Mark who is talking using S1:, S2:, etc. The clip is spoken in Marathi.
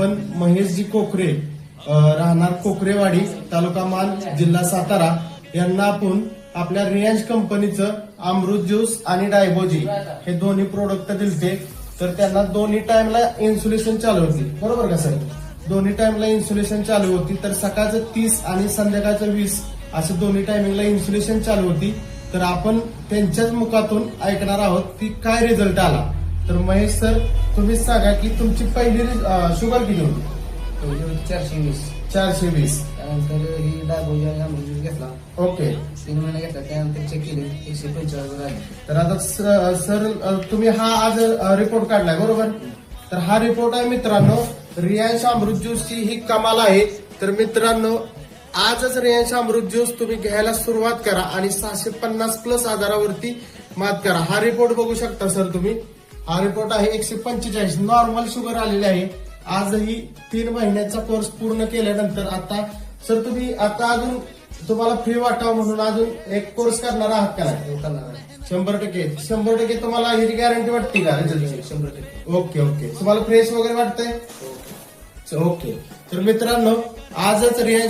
S1: पण महेशजी कोकरे राहणार कोकरेवाडी तालुका मान जिल्हा सातारा यांना आपण आपल्या रियांश कंपनीचं अमृत ज्यूस आणि डायबोजी हे दोन्ही प्रोडक्ट दिलते. तर त्यांना दोन्ही टाइमला इन्सुलेशन चालू होती. बरोबर का सर दोन्ही टाइमला इन्सुलेशन चालू होती तर सकाळचं तीस आणि संध्याकाळचं वीस असं दोन्ही टायमिंगला इन्सुलेशन चालू होती. तर आपण त्यांच्याच मुखातून ऐकणार आहोत की काय रिझल्ट आला. तर महेश सर तुम्हीच सांगा की तुमची पहिली शुगर किती होती?
S2: चारशे वीस.
S1: चारशे वीस.
S2: त्यानंतर ही आणि अमृत घेतला.
S1: ओके.
S2: तीन महिने घेतला त्यानंतर चेक केले एकशे पंचेचाळीस आले
S1: तर आता सर अ, तुम्ही हा आज रिपोर्ट काढलाय बरोबर? तर हा रिपोर्ट आहे मित्रांनो रियांश अमृत ज्यूसची ही कमाल आहे. तर मित्रांनो आजच रियांश अमृत ज्यूस तुम्ही घ्यायला सुरुवात करा आणि सहाशे पन्नास प्लस आजारावरती मात करा. हा रिपोर्ट बघू शकता सर तुम्ही? हा रिपोर्ट आहे एकशे पंचेचाळीस. नॉर्मल शुगर आलेली आहे. आजही तीन महिन्याचा कोर्स पूर्ण केल्यानंतर आता सर तुम्ही आता अजून तुम्हाला फ्री वाटावं म्हणून अजून एक कोर्स करणार आहात का?
S2: हे.
S1: शंभर टक्के. शंभर टक्के तुम्हाला ही गॅरंटी वाटते का?
S2: शंभर टक्के.
S1: Okay okay. तुम्हाला फ्रेश वगैरे वाटतंय? ओके. तर मित्रांनो आजच रियाज